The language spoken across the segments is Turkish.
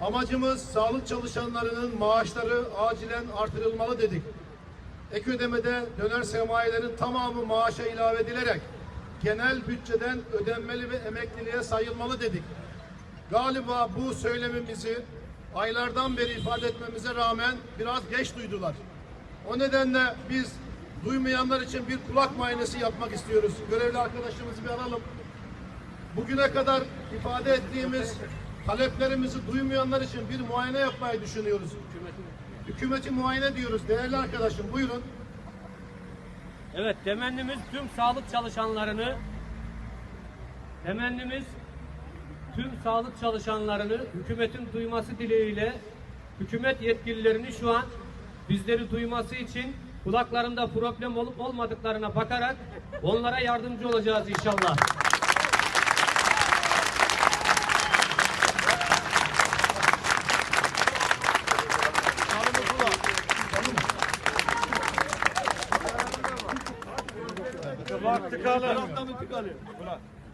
Amacımız sağlık çalışanlarının maaşları acilen artırılmalı dedik. Ek ödemede döner sermayelerin tamamı maaşa ilave edilerek genel bütçeden ödenmeli ve emekliliğe sayılmalı dedik. Galiba bu söylemimizi aylardan beri ifade etmemize rağmen biraz geç duydular. O nedenle biz duymayanlar için bir kulak muayenesi yapmak istiyoruz. Görevli arkadaşımızı bir alalım. Bugüne kadar ifade ettiğimiz taleplerimizi duymayanlar için bir muayene yapmayı düşünüyoruz. Hükümeti muayene diyoruz. Değerli arkadaşım buyurun. Evet temennimiz tüm sağlık çalışanlarını temennimiz tüm sağlık çalışanlarını hükümetin duyması dileğiyle hükümet yetkililerini şu an bizleri duyması için kulaklarında problem olup olmadıklarına bakarak onlara yardımcı olacağız inşallah.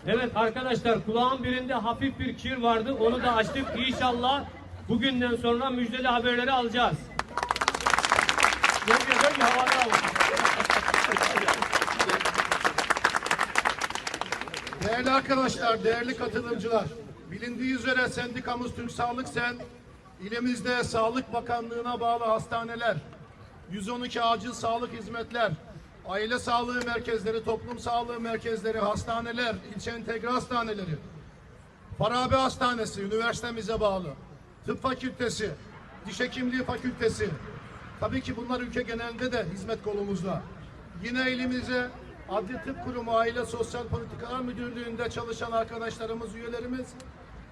Evet arkadaşlar kulağın birinde hafif bir kir vardı. Onu da açtık. İnşallah bugünden sonra müjdeli haberleri alacağız. Gölge gölge havada. Değerli arkadaşlar, değerli katılımcılar, bilindiği üzere sendikamız Türk Sağlık Sen, ilimizde Sağlık Bakanlığı'na bağlı hastaneler, 112 acil sağlık hizmetler, aile sağlığı merkezleri, toplum sağlığı merkezleri, hastaneler, ilçe entegre hastaneleri, Farabi Hastanesi, üniversitemize bağlı, tıp fakültesi, diş hekimliği fakültesi, tabii ki bunlar ülke genelinde de hizmet kolumuzda. Yine elimize Adli Tıp Kurumu Aile Sosyal Politikalar Müdürlüğü'nde çalışan arkadaşlarımız, üyelerimiz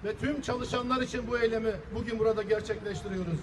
ve tüm çalışanlar için bu eylemi bugün burada gerçekleştiriyoruz.